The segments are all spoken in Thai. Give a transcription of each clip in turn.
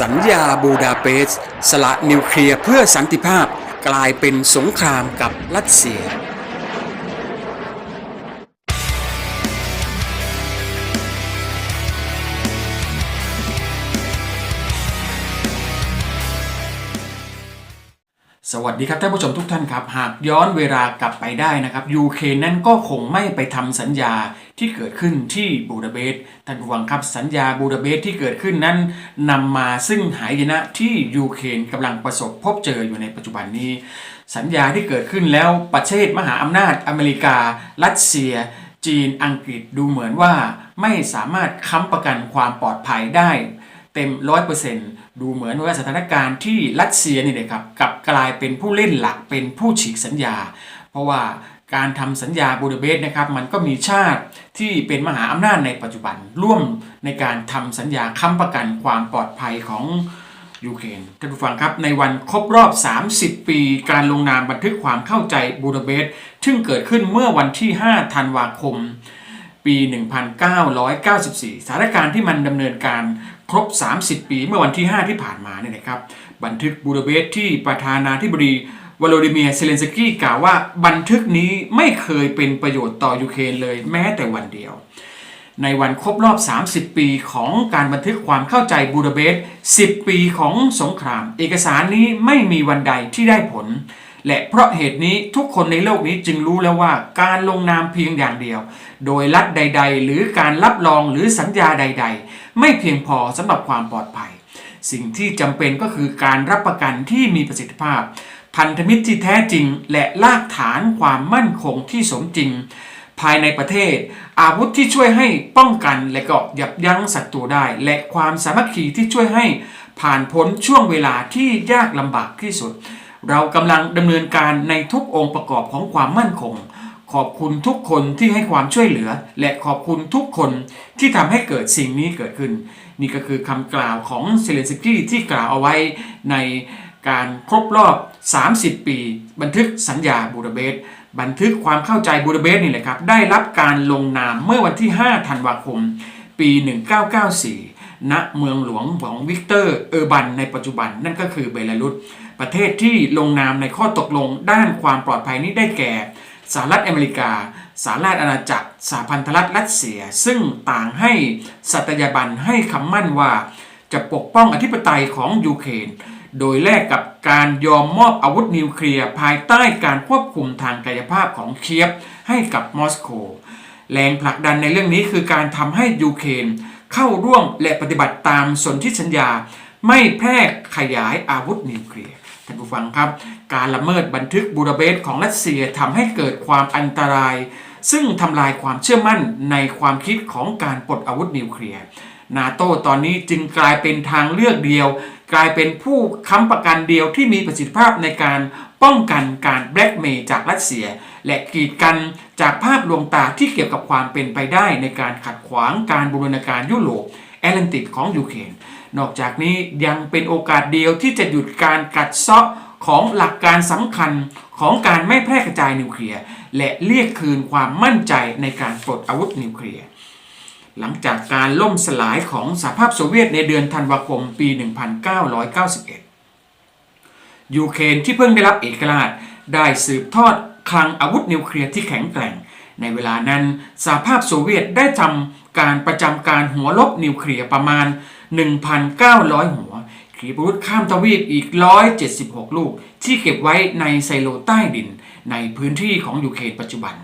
สัญญาบูดาเปสต์สละนิวเคลียร์เพื่อสันติภาพกลายเป็นสงครามกับรัสเซีย สวัสดีครับท่านผู้ชมทุกท่านครับ หากย้อนเวลากลับไปได้นะครับยูเครนนั้นก็คงไม่ไปทำสัญญา ที่เกิดขึ้นที่บูดาเปสต์ท่านผู้ฟังครับสัญญาบูดาเปสต์ที่เกิดขึ้นนั้นนำมาซึ่งหายนะที่ยูเครนกำลังประสบพบเจออยู่ในปัจจุบันนี้ สัญญาที่เกิดขึ้นแล้วประเทศมหาอำนาจอเมริกา รัสเซีย จีนอังกฤษดูเหมือนว่าไม่สามารถค้ำประกันความปลอดภัยได้เต็มร้อยเปอร์เซ็นต์ดูเหมือนว่าสถานการณ์ที่รัสเซียนี่เลยครับกลับกลายเป็นผู้เล่นหลักเป็นผู้ฉีกสัญญา เพราะว่า การทำสัญญาบูดาเปสต์นะครับมันก็มีชาติที่เป็นมหาอำนาจในปัจจุบันร่วมในการทำสัญญาค้ำประกันความปลอดภัยของยูเครนท่านผู้ฟังครับในวันครบรอบ 30 ปี การลงนามบันทึกความเข้าใจบูดาเปสต์ซึ่งเกิดขึ้นเมื่อวันที่ 5 ธันวาคม ปี 1994 สถานการณ์ที่มันดำเนินการครบ 30 ปี เมื่อวันที่ 5 ที่ผ่านมาเนี่ยนะครับ บันทึกบูดาเปสต์ที่ประธานาธิบดี วลดิเมียเซเลนสกี้กล่าวว่าบันทึกนี้ไม่เคยเป็นประโยชน์ต่อยูเครนเลยแม้แต่วันเดียว ในวันครบรอบ 30 ปีของการบันทึกความเข้าใจบูดาเปสต์10 ปีของสงคราม เอกสารนี้ไม่มีวันใดที่ได้ผล และเพราะเหตุนี้ทุกคนในโลกนี้จึงรู้แล้วว่าการลงนามเพียงอย่างเดียว โดยรัฐใด ๆ หรือการรับรองหรือสัญญาใด ๆ ไม่เพียงพอสำหรับความปลอดภัย สิ่งที่จำเป็นก็คือการรับประกันที่มีประสิทธิภาพ พันธมิตรที่แท้จริง และรากฐานความมั่นคงที่สมจริง ภายในประเทศ อาวุธที่ช่วยให้ป้องกันและก็ยับยั้งศัตรูได้ และความสามัคคีที่ช่วยให้ผ่านพ้นช่วงเวลาที่ยากลำบากที่สุด เรากำลังดำเนินการในทุกองค์ประกอบของความมั่นคง ขอบคุณทุกคนที่ให้ความช่วยเหลือ และขอบคุณทุกคนที่ทำให้เกิดสิ่งนี้เกิดขึ้น นี่ก็คือคำกล่าวของเซเลนสกี้ที่กล่าวเอาไว้ใน การครบรอบ 30 ปี บันทึกสัญญาบูดาเปสต์บันทึกความเข้าใจบูดาเปสต์นี่แหละครับ ได้รับการลงนามเมื่อวันที่ 5 ธันวาคม ปี 1994 ณ เมืองหลวงของวิกเตอร์เออร์บันในปัจจุบันนั่นก็คือเบลารุสประเทศที่ลงนามในข้อตกลงด้านความปลอดภัยนี้ได้แก่สหรัฐอเมริกาสหราชอาณาจักรสหพันธรัฐรัสเซีย ซึ่งต่างให้สัตยาบันให้คำมั่นว่า จะปกป้องอธิปไตยของยูเครน โดยแลกกับการยอมมอบอาวุธนิวเคลียร์ภายใต้การควบคุมทางกายภาพของเคียฟให้กับมอสโก แรงผลักดันในเรื่องนี้คือการทำให้ยูเครนเข้าร่วมและปฏิบัติตามสนธิสัญญา ไม่แพร่ขยายอาวุธนิวเคลียร์ท่านผู้ฟังครับ การละเมิดบันทึกบูดาเปสต์ของรัสเซียทำให้เกิดความอันตราย ซึ่งทำลายความเชื่อมั่นในความคิดของการปลดอาวุธนิวเคลียร์ นาโต้ตอนนี้จึงกลายเป็นทางเลือกเดียว กลายเป็นผู้ค้ำประกันเดียวที่มีประสิทธิภาพในการป้องกันการแบล็กเมย์จากรัสเซีย และกีดกันจากภาพลวงตาที่เกี่ยวกับความเป็นไปได้ในการขัดขวางการบูรณาการยุโรปแอตแลนติกของยูเครนนอกจากนี้ยังเป็นโอกาสเดียวที่จะหยุดการกัดเซาะของหลักการสำคัญของการไม่แพร่กระจายนิวเคลียร์และเรียกคืนความมั่นใจในการปลดอาวุธนิวเคลียร์ หลังจากการล่มสลายของสหภาพโซเวียตในเดือนธันวาคมปี 1991 ยูเครนที่เพิ่งได้รับเอกราชได้สืบทอดคลังอาวุธนิวเคลียร์ที่แข็งแกร่ง ในเวลานั้นสหภาพโซเวียตได้ทำการประจำการหัวลบนิวเคลียร์ประมาณ 1,900 หัวขีปนาวุธข้ามทวีปอีก 176 ลูก ที่เก็บไว้ในไซโลใต้ดินในพื้นที่ของยูเครนปัจจุบัน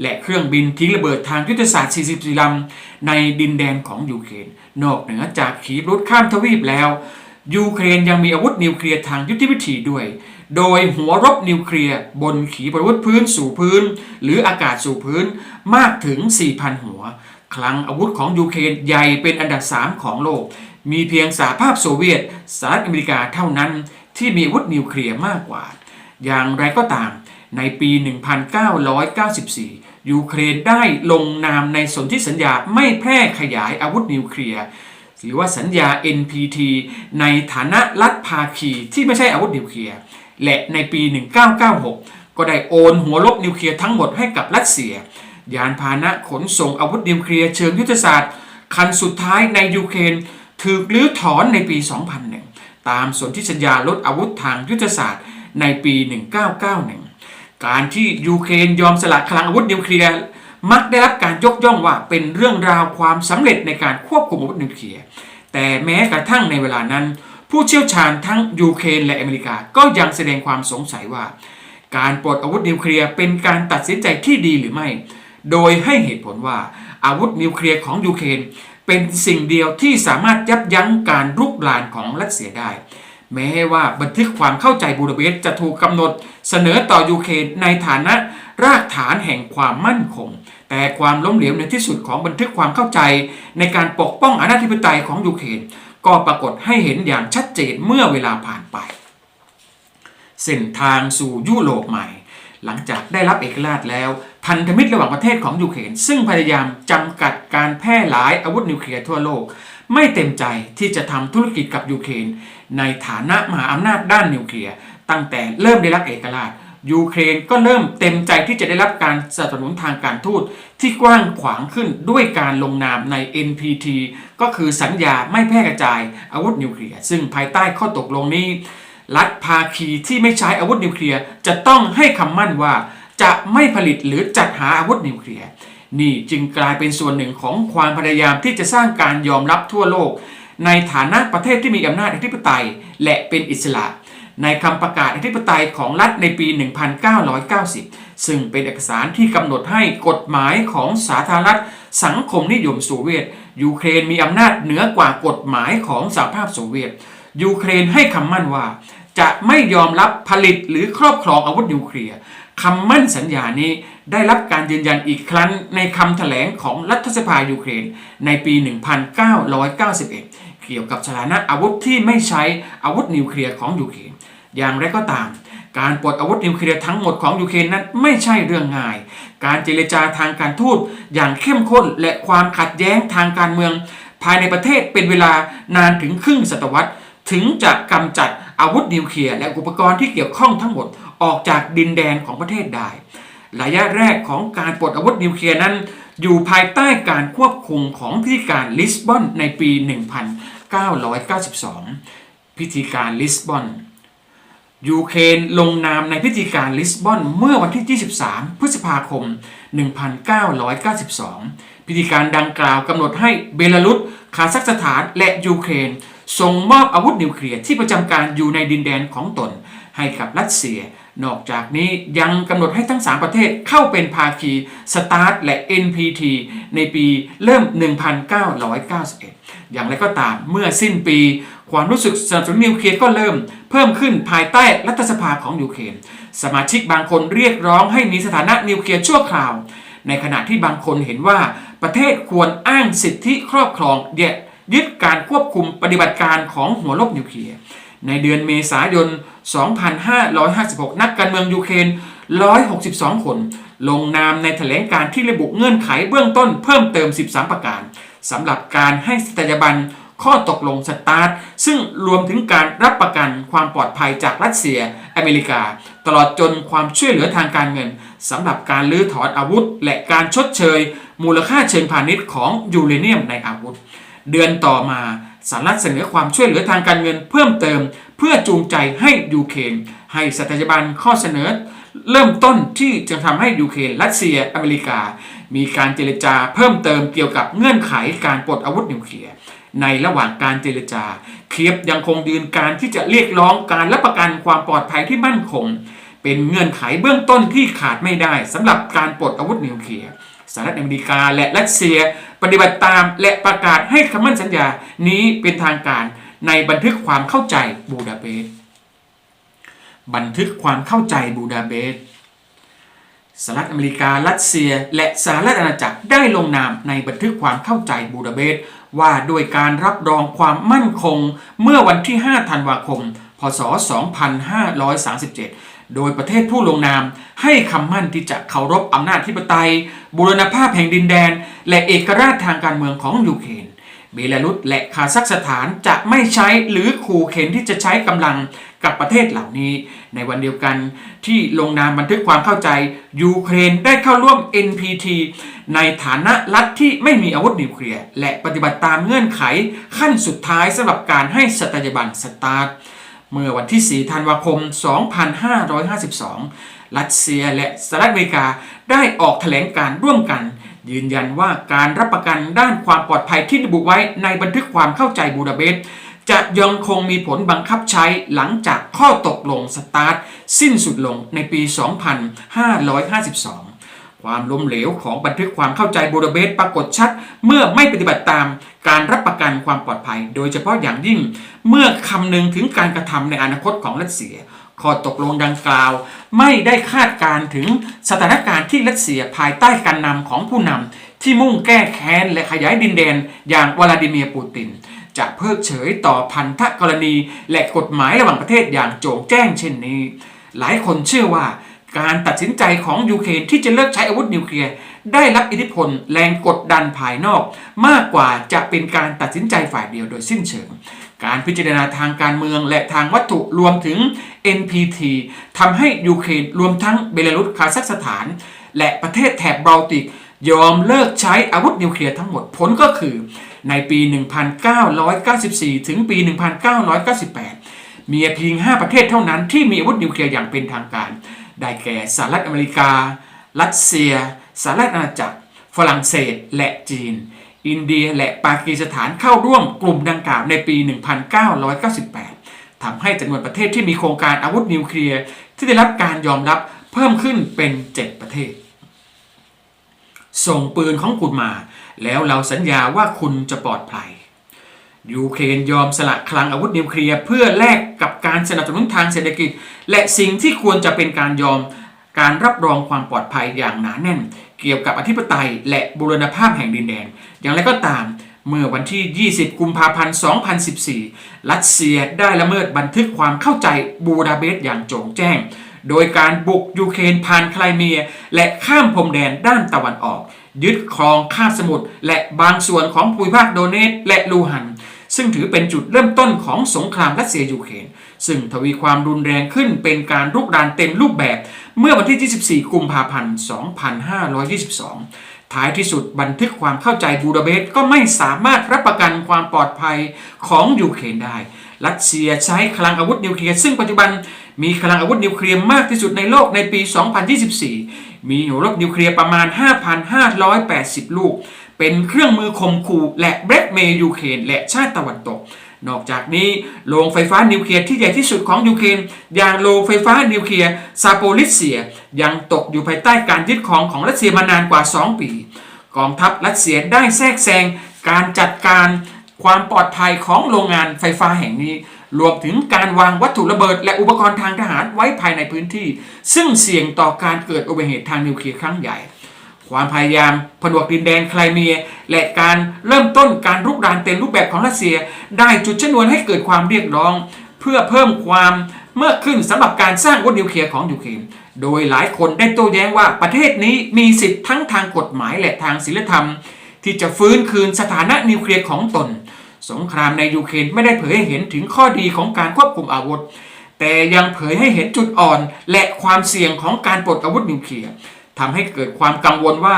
และเครื่องบินทิ้งระเบิดทางยุทธศาสตร์ 44 ลำในดินแดนของยูเครน นอกเหนือจากขีปนาวุธข้ามทวีปแล้ว ยูเครนยังมีอาวุธนิวเคลียร์ทางยุทธวิธีด้วย โดยหัวรบนิวเคลียร์บนขีปนาวุธพื้นสู่พื้น หรืออากาศสู่พื้นมากถึง 4,000 หัว คลังอาวุธของยูเครนใหญ่เป็นอันดับ 3 ของโลก มีเพียงสหภาพโซเวียตสหรัฐอเมริกาเท่านั้นที่มีอาวุธนิวเคลียร์มากกว่า อย่างไรก็ตาม ในปี 1994 ยูเครนได้ลงนามในสนธิสัญญาไม่แพร่ขยายอาวุธนิวเคลียร์หรือว่าสัญญา NPT ในฐานะรัฐภาคีที่ไม่ใช่อาวุธนิวเคลียร์และในปี 1996 ก็ได้โอนหัวลบนิวเคลียร์ทั้งหมดให้กับรัสเซีย ยานพาหนะขนส่งอาวุธนิวเคลียร์เชิงยุทธศาสตร์ คันสุดท้ายในยูเครนถูกลื้อถอนในปี 2001 ตามสนธิสัญญาลดอาวุธทางยุทธศาสตร์ในปี 1991 การที่ยูเครนยอมสละคลังอาวุธนิวเคลียร์มักได้รับการยกย่องว่าเป็นเรื่องราวความสำเร็จในการควบคุมอาวุธนิวเคลียร์แต่แม้กระทั่งในเวลานั้น ผู้เชี่ยวชาญทั้งยูเครนและอเมริกาก็ยังแสดงความสงสัยว่า การปลดอาวุธนิวเคลียร์เป็นการตัดสินใจที่ดีหรือไม่ โดยให้เหตุผลว่าอาวุธนิวเคลียร์ของยูเครนเป็นสิ่งเดียวที่สามารถยับยั้งการรุกรานของรัสเซียได้ แม้ว่าบันทึกความเข้าใจบูดาเปสต์จะถูกกำหนด เสนอต่อยูเครนในฐานะรากฐานแห่งความมั่นคง แต่ความล้มเหลวในที่สุดของบันทึกความเข้าใจ ในการปกป้องอำนาจธิปไตยของยูเครนก็ปรากฏให้เห็นอย่างชัดเจนเมื่อเวลาผ่านไปเส้นทางสู่ยุโรปใหม่ หลังจากได้รับเอกราชแล้ว พันธมิตรระหว่างประเทศของยูเครนซึ่งพยายามจำกัดการแพร่หลายอาวุธนิวเคลียร์ทั่วโลก ไม่เต็มใจที่จะทำธุรกิจกับยูเครนในฐานะมหาอำนาจด้านนิวเคลียร์ตั้งแต่เริ่มได้รับเอกราชยูเครนก็เริ่มเต็มใจที่จะได้รับการสนับสนุนทางการทูตที่กว้างขวางขึ้นด้วยการลงนามใน NPT ก็คือสัญญาไม่แพร่กระจายอาวุธนิวเคลียร์ซึ่งภายใต้ข้อตกลงนี้ รัฐภาคีที่ไม่ใช้อาวุธนิวเคลียร์จะต้องให้คำมั่นว่า จะไม่ผลิตหรือจัดหาอาวุธนิวเคลียร์ นี่จึงกลายเป็นส่วนหนึ่งของความพยายามที่จะสร้างการยอมรับทั่วโลก ในฐานะประเทศที่มีอำนาจอธิปไตย และเป็นอิสระ ในคำประกาศอธิปไตยของรัฐในปี 1990 ซึ่งเป็นเอกสารที่กำหนดให้กฎหมายของสาธารณรัฐสังคมนิยมโซเวียต ยูเครนมีอำนาจเหนือกว่ากฎหมายของสหภาพโซเวียต ยูเครนให้คำมั่นว่า จะไม่ยอมรับผลิตหรือครอบครองอาวุธนิวเคลียร์ คำมั่นสัญญานี้ได้รับการยืนยันอีกครั้งในคำแถลงของรัฐสภายูเครนในปี 1991 เกี่ยวกับสถานะอาวุธที่ไม่ใช้อาวุธนิวเคลียร์ของยูเครนอย่างไรก็ตาม การปลดอาวุธนิวเคลียร์ทั้งหมดของยูเครนนั้นไม่ใช่เรื่องง่าย การเจรจาทางการทูตอย่างเข้มข้นและความขัดแย้งทางการเมือง ภายในประเทศเป็นเวลานานถึงครึ่งศตวรรษ ถึงจะกำจัดอาวุธนิวเคลียร์และอุปกรณ์ที่เกี่ยวข้องทั้งหมด ออกจากดินแดนของประเทศได้ ระยะแรกของการปลดอาวุธนิวเคลียร์นั้น อยู่ภายใต้การควบคุมของพิธีการลิสบอนในปี 1992 พิธีการลิสบอนยูเครนลงนามในพิธีการลิสบอนเมื่อวันที่ 23 พฤษภาคม 1992 พิธีการดังกล่าวกำหนดให้เบลารุสคาซัคสถานและยูเครนส่งมอบอาวุธนิวเคลียร์ที่ประจำการอยู่ในดินแดนของตนให้กับรัสเซีย นอกจากนี้ยังกำหนดให้ทั้ง 3 ประเทศเข้าเป็นภาคีสตาร์ทและ NPT ในปีเริ่ม 1991 อย่างไรก็ตามเมื่อสิ้นปี ความรู้สึกสนับสนุนนิวเคลียร์ก็เริ่ม เพิ่มขึ้นภายใต้รัฐสภาของยูเครนสมาชิกบางคนเรียกร้องให้มีสถานะนิวเคลียร์ชั่วคราว ในขณะที่บางคนเห็นว่าประเทศควรอ้างสิทธิครอบครองเดียยึดการควบคุมปฏิบัติการของหัวลบนิวเคลียร์ ในเดือนเมษายน 2556 นักการเมืองยูเครน 162 คน ลงนามในแถลงการที่ระบุเงื่อนไขเบื้องต้นเพิ่มเติม 13 ประการสำหรับการให้สถาบันข้อตกลงสตาร์ท ซึ่งรวมถึงการรับประกันความปลอดภัยจากรัสเซีย อเมริกา ตลอดจนความช่วยเหลือทางการเงินสำหรับการลื้อถอนอาวุธ และการชดเชย มูลค่าเชิงพาณิชย์ของยูเรเนียมในอาวุธ เดือนต่อมา สหรัฐเสนอความช่วยเหลือทางการเงินเพิ่มเติม เพื่อจูงใจให้ยูเครนให้สถาบันข้อเสนอ เริ่มต้นที่จะทำให้ยูเครนรัสเซียอเมริกา มีการเจรจาเพิ่มเติมเกี่ยวกับเงื่อนไขการปลดอาวุธนิวเคลียร์ในระหว่างการเจรจา เคียบยังคงยืนการที่จะเรียกร้องการรับประกันความปลอดภัยที่มั่นคง เป็นเงื่อนไขเบื้องต้นที่ขาดไม่ได้สำหรับการปลดอาวุธนิวเคลียร์ หรัฐอเมริกาและรัสเซีย ปฏิบัติตามและประกาศให้คำมั่นสัญญานี้เป็นทางการในบันทึกความเข้าใจบูดาเปสต์บันทึกความเข้าใจบูดาเปสต์สหรัฐอเมริกา รัสเซีย และสหรัฐอาณาจักรได้ลงนามในบันทึกความเข้าใจบูดาเปสต์ว่าด้วยการรับรองความมั่นคงเมื่อวันที่ 5 ธันวาคม พศ 2537 โดยประเทศผู้ลงนามให้คำมั่นที่จะเคารพอำนาจธิปไตย บูรณภาพแห่งดินแดน และเอกราชทางการเมืองของยูเครนเบลารุสและคาซัคสถานจะไม่ใช้หรือขู่เข็นที่จะใช้กำลังกับประเทศเหล่านี้ ในวันเดียวกันที่ลงนามบันทึกความเข้าใจ ยูเครนได้เข้าร่วม NPT ในฐานะรัฐที่ไม่มีอาวุธนิวเคลียร์และปฏิบัติตามเงื่อนไขขั้นสุดท้ายสำหรับการให้สตยาบันสตาร์ท เมื่อวันที่ 4 ธันวาคม 2552 รัสเซียและสหรัฐอเมริกาได้ออกแถลงการร่วมกัน ยืนยันว่าการรับประกันด้านความปลอดภัยที่ระบุไว้ในบันทึกความเข้าใจบูดาเปสต์จะยังคงมีผลบังคับใช้หลังจากข้อตกลงสตาร์ทสิ้นสุดลงในปี 2552 ความล้มเหลวของบันทึกความเข้าใจบูดาเปสต์ปรากฏชัด เมื่อไม่ปฏิบัติตามการรับประกันความปลอดภัย โดยเฉพาะอย่างยิ่งเมื่อคำนึงถึงการกระทำในอนาคตของรัสเซีย ข้อตกลงดังกล่าว ไม่ได้คาดการถึงสถานการณ์ที่รัสเซียภายใต้การนำของผู้นำที่มุ่งแก้แค้นและขยายดินแดน อย่างวลาดิเมียร์ปูติน จะเพิกเฉยต่อพันธกรณี และกฎหมายระหว่างประเทศอย่างโจงแจ้งเช่นนี้ หลายคนเชื่อว่า การตัดสินใจของยูเครนที่จะเลิกใช้อาวุธนิวเคลียร์ได้รับอิทธิพลแรงกดดันภายนอก มากกว่าจะเป็นการตัดสินใจฝ่ายเดียวโดยสิ้นเชิง การพิจารณาทางการเมืองและทางวัตถุรวมถึง NPT ทำให้ยูเครนรวมทั้งเบลารุสคาซัคสถาน และประเทศแถบบอลติก ยอมเลิกใช้อาวุธนิวเคลียร์ทั้งหมดผลก็คือ ในปี 1994 ถึงปี 1998 มีเพียง 5 ประเทศเท่านั้นที่มีอาวุธนิวเคลียร์อย่างเป็นทางการ ได้แก่สหรัฐอเมริกา รัสเซียสหรัฐอาณาจักร ฝรั่งเศสและจีน อินเดียและปากีสถานเข้าร่วมกลุ่มดังกล่าวในปี 1998ทำให้จำนวนประเทศที่มีโครงการอาวุธนิวเคลียร์ที่ได้รับการยอมรับเพิ่มขึ้นเป็น 7 ประเทศ ส่งปืนของคุณมา แล้วเราสัญญาว่าคุณจะปลอดภัย ยูเครนยอมสละคลังอาวุธนิวเคลียร์เพื่อแลกกับการสนับสนุนทางเศรษฐกิจ และสิ่งที่ควรจะเป็นการยอมการรับรองความปลอดภัยอย่างหนาแน่น เกี่ยวกับอธิปไตยและบูรณภาพแห่งดินแดน อย่างไรก็ตามเมื่อวันที่ 20 กุมภาพันธ์ 2014 รัสเซียได้ละเมิดบันทึกความเข้าใจบูดาเปสต์อย่างโจงแจ้ง โดยการบุกยูเครนผ่านไครเมีย และข้ามพรมแดนด้านตะวันออก ยึดครองคาบสมุทรและบางส่วนของภูมิภาคโดเนตและลูฮัน ซึ่งถือเป็นจุดเริ่มต้นของสงครามรัสเซียยูเครนซึ่งทวีความรุนแรงขึ้นเป็นการรุกรานเต็มรูปแบบ เมื่อวันที่ 24 กุมภาพันธ์ 2522 ท้ายที่สุดบันทึกความเข้าใจบูดาเปสต์ก็ไม่สามารถรับประกันความปลอดภัยของยูเครนได้ รัสเซียใช้คลังอาวุธนิวเคลียร์ซึ่งปัจจุบันมีคลังอาวุธนิวเคลียร์มากที่สุดในโลกในปี 2024 มีหัวรบนิวเคลียร์ประมาณ 5,580 ลูก เป็นเครื่องมือข่มขู่และแบล็กเมย์ยูเครนและชาติตะวันตก นอกจากนี้โรงไฟฟ้านิวเคลียร์ที่ใหญ่ที่สุดของยูเครนอย่างโรงไฟฟ้านิวเคลียร์ซาโปลิเซีย ยังตกอยู่ภายใต้การยึดครองของรัสเซียมานานกว่า 2 ปี กองทัพรัสเซียได้แทรกแซงการจัดการความปลอดภัยของโรงงานไฟฟ้าแห่งนี้ รวมถึงการวางวัตถุระเบิด และอุปกรณ์ทางทหารไว้ภายในพื้นที่ ซึ่งเสี่ยงต่อการเกิดอุบัติเหตุทางนิวเคลียร์ครั้งใหญ่ ความพยายามผนวกดินแดนไครเมีย และการเริ่มต้นการรุกรานเต็มรูปแบบของรัสเซีย ได้จุดชนวนให้เกิดความเรียกร้อง เพื่อเพิ่มความเมื่อขึ้นสำหรับการสร้างวุธนิวเคลียร์ของยูเครนโดยหลายคนได้โต้แย้งว่าประเทศนี้มีสิทธิ์ทั้งทางกฎหมายและทางศีลธรรม ที่จะฟื้นคืนสถานะนิวเคลียร์ของตน สงครามในยูเครนไม่ได้เผยให้เห็นถึงข้อดีของการควบคุมอาวุธ แต่ยังเผยให้เห็นจุดอ่อนและความเสี่ยงของการปลดอาวุธนิวเคลียร์ ทำให้เกิดความกังวลว่า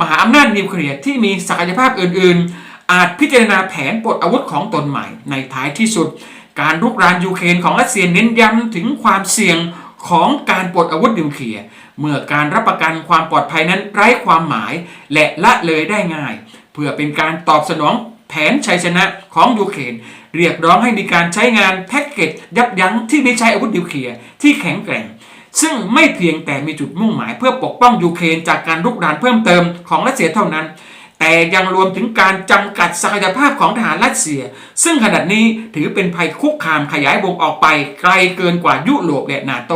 มหาอำนาจนิวเคลียร์ที่มีศักยภาพอื่นๆ อาจพิจารณาแผนปลดอาวุธของตนใหม่ ในท้ายที่สุด การรุกรานยูเครนของรัสเซียเน้นย้ำถึงความเสี่ยงของการปลดอาวุธนิวเคลียร์เมื่อการรับประกันความปลอดภัยนั้นไร้ความหมาย และละเลยได้ง่าย เพื่อเป็นการตอบสนองแผนชัยชนะของยูเครนเรียกร้องให้มีการใช้งานแพ็กเกจยับยั้งที่ไม่ใช้อาวุธนิวเคลียร์ที่แข็งแกร่ง ซึ่งไม่เพียงแต่มีจุดมุ่งหมายเพื่อปกป้องยูเครนจากการรุกรานเพิ่มเติมของรัสเซียเท่านั้น แต่ยังรวมถึงการจำกัดศักยภาพของทหารรัสเซีย ซึ่งขณะนี้ถือเป็นภัยคุกคามขยายวงออกไปไกลเกินกว่ายุโรปและนาโต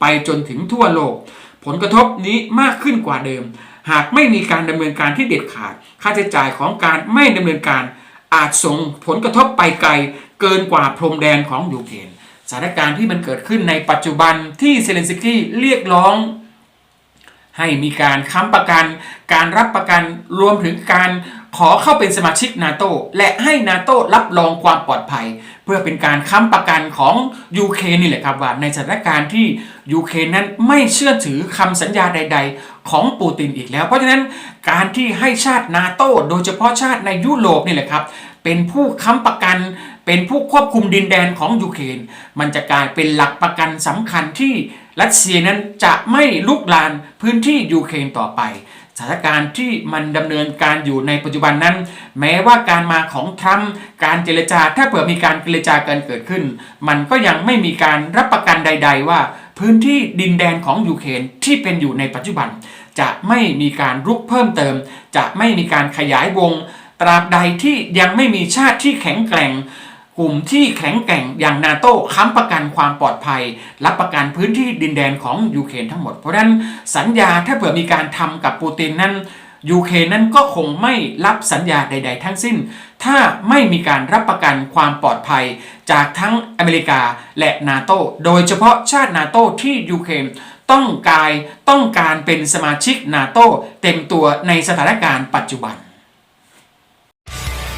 ไปจนถึงทั่วโลก ผลกระทบนี้มากขึ้นกว่าเดิม หากไม่มีการดำเนินการที่เด็ดขาด ค่าใช้จ่ายของการไม่ดำเนินการอาจส่งผลกระทบไปไกลเกินกว่าพรมแดนของยูเครน สถานการณ์ที่มันเกิดขึ้นในปัจจุบันที่เซเลนสกี้เรียกร้อง ให้มีการค้ำประกัน การรับประกันรวมถึงการขอเข้าเป็นสมาชิกนาโตและให้นาโตรับรองความปลอดภัย เพื่อเป็นการค้ำประกันของยูเครนนี่แหละครับว่าในสถานการณ์ที่ยูเครนนั้นไม่เชื่อถือคำสัญญาใด ๆ ของปูตินอีกแล้ว เพราะฉะนั้นการที่ให้ชาตินาโตโดยเฉพาะชาติในยุโรปนี่แหละครับเป็นผู้ค้ำประกัน เป็นผู้ควบคุมดินแดนของยูเครนมันจะกลายเป็นหลักประกันสำคัญที่รัสเซียนั้นจะไม่ลุกลานพื้นที่ยูเครนต่อไปสถานการณ์ที่มันดำเนินการอยู่ในปัจจุบันนั้น แม้ว่าการมาของทรัมป์การเจรจาถ้าเผื่อมีการเจรจากันเกิดขึ้น มันก็ยังไม่มีการรับประกันใด ๆ ว่า พื้นที่ดินแดนของยูเครนที่เป็นอยู่ในปัจจุบัน จะไม่มีการรุกเพิ่มเติม จะไม่มีการขยายวง ตราบใดที่ยังไม่มีชาติที่แข็งแกร่ง กลุ่มที่แข็งแกร่งอย่างนาโต้ค้ำประกันความปลอดภัย รับประกันพื้นที่ดินแดนของยูเครนทั้งหมด เพราะฉะนั้นสัญญาถ้าเผื่อมีการทำกับปูตินนั้นยูเครนนั้นก็คงไม่รับสัญญาใด ๆ ทั้งสิ้น ถ้าไม่มีการรับประกันความปลอดภัยจากทั้งอเมริกาและนาโตโดยเฉพาะชาตินาโตที่ยูเครนต้องการต้องการเป็นสมาชิกนาโตเต็มตัวในสถานการณ์ปัจจุบัน